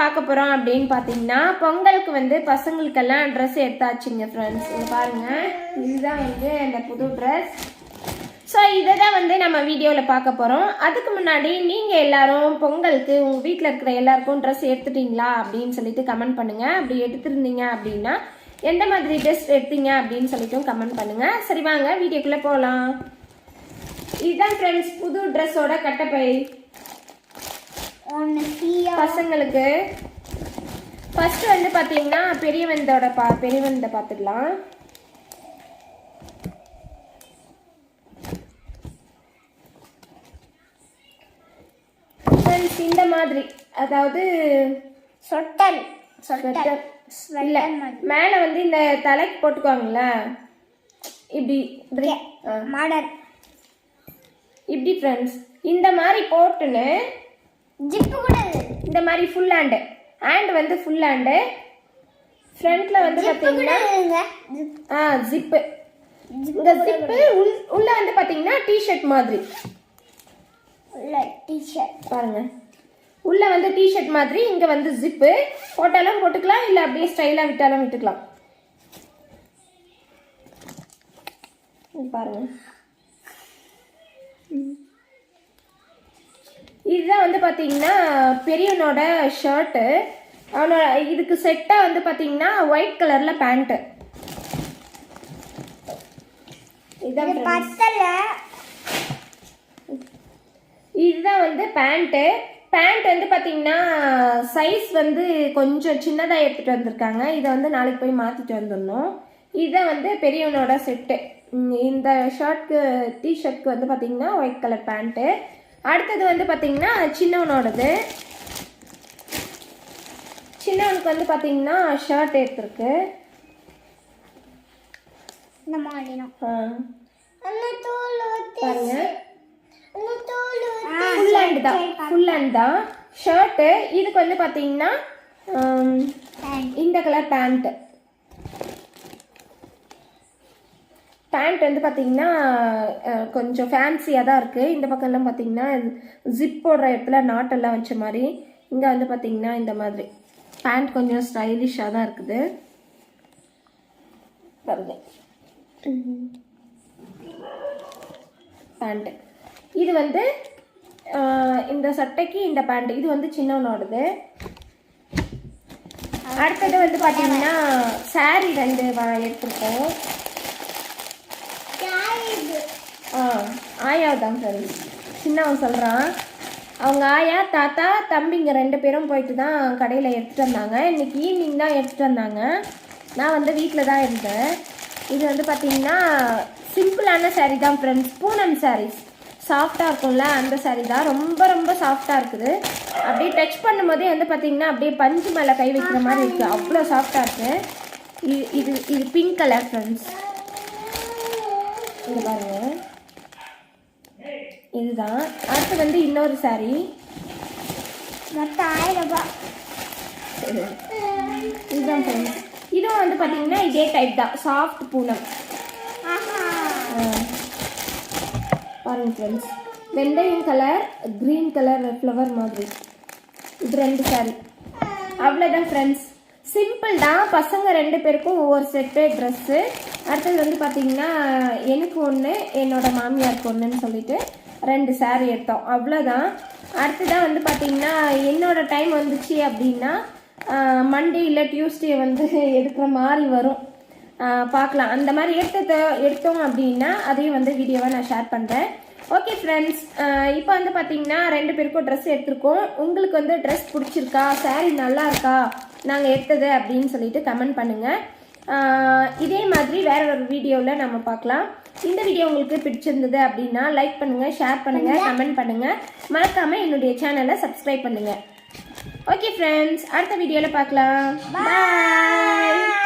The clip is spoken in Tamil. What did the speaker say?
பார்க்க போகிறோம் அப்படின்னு பார்த்தீங்கன்னா பொங்கலுக்கு வந்து பசங்களுக்கெல்லாம் ட்ரெஸ் எடுத்தாச்சுங்க ஃப்ரெண்ட்ஸ் பாருங்கள் இதுதான் வந்து அந்த புது ட்ரெஸ் ஸோ இதை தான் வந்து நம்ம வீடியோவில் பார்க்க போகிறோம் அதுக்கு முன்னாடி நீங்கள் எல்லாரும் பொங்கலுக்கு உங்கள் வீட்டில் இருக்கிற எல்லாருக்கும் ட்ரெஸ் எடுத்துட்டிங்களா அப்படின்னு சொல்லிட்டு கமெண்ட் பண்ணுங்கள் அப்படி எடுத்துருந்தீங்க அப்படின்னா எந்த மாதிரி ட்ரெஸ் எடுத்தீங்க அப்படின்னு சொல்லிட்டும் கமெண்ட் பண்ணுங்கள் சரி வாங்க வீடியோக்குள்ளே போகலாம் இதுதான் ஃப்ரெண்ட்ஸ் புது ட்ரெஸ்ஸோட கட்டப்பை. பசங்களுக்கு. ஃபர்ஸ்ட் வந்து பார்த்தீங்கன்னா பெரியவந்தோட பா பெரியவந்த பார்த்துக்கலாம் இந்த மாதிரி அதாவது சொட்டல். சொட்டல். இல்ல மேலே வந்து இந்த தலைக்கு போட்டுக்குவாங்கல்ல இப்படி. மாடல். இப்படி ஃப்ரெண்ட்ஸ் இந்த மாதிரி போட்டுன்னு ஜிப்பு கூட. இந்த மாதிரி ஃபுல் ஹேண்டு ஹேண்ட் வந்து ஃபுல் ஹேண்டு ஃப்ரண்ட்ல வந்து பார்த்தீங்கன்னா ஆ ஜிப்பு இந்த ஜிப்பு உள் உள்ள வந்து பார்த்தீங்கன்னா டிஷர்ட் மாதிரி. உள்ள டிஷர்ட் பாருங்க. உள்ள வந்து டிஷர்ட் மாதிரி இங்க வந்து ஜிப்பு போட்டாலும் போட்டுக்கலாம் இல்ல அப்படியே ஸ்டைலா விட்டாலும் விட்டுக்கலாம். இங்க இதுதான் வந்து பாத்தீங்கன்னா பெரியவனோட ஷர்ட்டு அவனோட இதுக்கு செட்டாக வந்து பாத்தீங்கன்னா ஒயிட் கலர்ல பேண்ட்டு இதுதான் வந்து பேண்ட்டு பேண்ட் வந்து பார்த்தீங்கன்னா சைஸ் வந்து கொஞ்சம் சின்னதாக எடுத்துகிட்டு வந்திருக்காங்க. இதை வந்து நாளைக்கு போய் மாற்றிட்டு வந்துடணும். இதுதான் வந்து பெரியவனோட செட்டு இந்த ஷர்ட்க்கு டிஷர்ட்க்கு வந்து பார்த்தீங்கன்னா ஒயிட் கலர் பேண்ட்டு அடுத்தது வந்து பார்த்தீங்கன்னா சின்னவனோடது. சின்னவனுக்கு வந்து பார்த்தீங்கன்னா ஷர்ட் எடுத்திருக்கு. இந்த மாதிரி பாருங்க. ஃபுல் ஹேண்ட் தான். ஃபுல் ஹேண்ட் தான். ஷர்ட்டு இதுக்கு வந்து பார்த்தீங்கன்னா இந்த கலர் பேண்ட்டு பேண்ட் வந்து பார்த்தீங்கன்னா கொஞ்சம் ஃபேன்சியாக தான் இருக்குது இந்த பக்கம்லாம் பார்த்தீங்கன்னா ஜிப் போடுற இடத்துல நாட்டெல்லாம் வச்ச மாதிரி இங்கே வந்து பார்த்தீங்கன்னா இந்த மாதிரி. பேண்ட் கொஞ்சம் ஸ்டைலிஷாக தான் இருக்குது. பாருங்க. பேண்ட்டு இது வந்து இந்த சட்டைக்கு இந்த பேண்ட் இது வந்து சின்னவனோடது அடுத்தது வந்து பார்த்தீங்கன்னா saree ரெண்டு வ- எடுத்திருக்கோம் ஆ ஆயா தான் சரி. சின்னவன் சொல்கிறான் அவங்க ஆயா தாத்தா தம்பிங்க ரெண்டு பேரும் போயிட்டு தான் கடையில் எடுத்துகிட்டு வந்தாங்க. இன்னைக்கு ஈவினிங் தான் எடுத்துகிட்டு வந்தாங்க. நான் வந்து வீட்டில் தான் இருந்தேன். இது வந்து பார்த்தீங்கன்னா சிம்பிளான saree தான் ஃப்ரெண்ட்ஸ் பூனம் சாரீஸ் சாஃப்டாக இருக்கும்ல அந்த saree தான். ரொம்ப ரொம்ப சாஃப்டாக இருக்குது. அப்படியே டச் பண்ணும்போதே வந்து பார்த்தீங்கன்னா அப்படியே பஞ்சு மேலே கை வைக்கிற மாதிரி இருக்குது அவ்வளோ சாஃப்டாக இருக்குது இது இது இது பிங்க் கலர் ஃப்ரெண்ட்ஸ் இது பாருங்கள் இதுதான். அடுத்து வந்து இன்னொரு saree. மொத்தம் ஆயிரம் ரூபாய் இதுதான் ஃப்ரெண்ட்ஸ் இதுவும் வந்து பார்த்தீங்கன்னா இதே டைப் தான். சாஃப்ட் பூனம். பாருங்க ஃப்ரெண்ட்ஸ் வெந்தயம் கலர் க்ரீன் கலர் ஃப்ளவர் மாதிரி. இது ரெண்டு saree. அவ்வளோதான் ஃப்ரெண்ட்ஸ் சிம்பிள் தான். பசங்க ரெண்டு பேருக்கும் ஒவ்வொரு செட்டு ட்ரெஸ்ஸு அடுத்தது வந்து பார்த்தீங்கன்னா எனக்கு ஒன்று என்னோட மாமியாருக்கு ஒன்றுன்னு சொல்லிட்டு ரெண்டு saree எடுத்தோம். அவ்வளோதான் அடுத்ததான் வந்து பார்த்தீங்கன்னா என்னோடய டைம் வந்துச்சு அப்படின்னா மண்டே இல்லை டியூஸ்டே வந்து எடுக்கிற மாதிரி வரும். பார்க்கலாம். அந்த மாதிரி எடுத்த எடுத்தோம் அப்படின்னா அதையும் வந்து வீடியோவை நான் ஷேர் பண்ணுறேன் ஓகே ஃப்ரெண்ட்ஸ் இப்போ வந்து பார்த்தீங்கன்னா ரெண்டு பேருக்கும் ட்ரெஸ் எடுத்திருக்கோம். உங்களுக்கு வந்து ட்ரெஸ் பிடிச்சிருக்கா? saree நல்லா இருக்கா? நாங்கள் எடுத்தது அப்படின்னு சொல்லிட்டு கமெண்ட் பண்ணுங்கள் இதே மாதிரி வேற ஒரு வீடியோவில் நம்ம பார்க்கலாம். இந்த வீடியோ உங்களுக்கு பிடிச்சிருந்தது அப்படின்னா லைக் பண்ணுங்கள் ஷேர் பண்ணுங்கள் கமெண்ட் பண்ணுங்கள் மறக்காமல் என்னுடைய சேனலை சப்ஸ்கிரைப் பண்ணுங்கள் ஓகே ஃப்ரெண்ட்ஸ் அடுத்த வீடியோவில் பார்க்கலாம். பாய்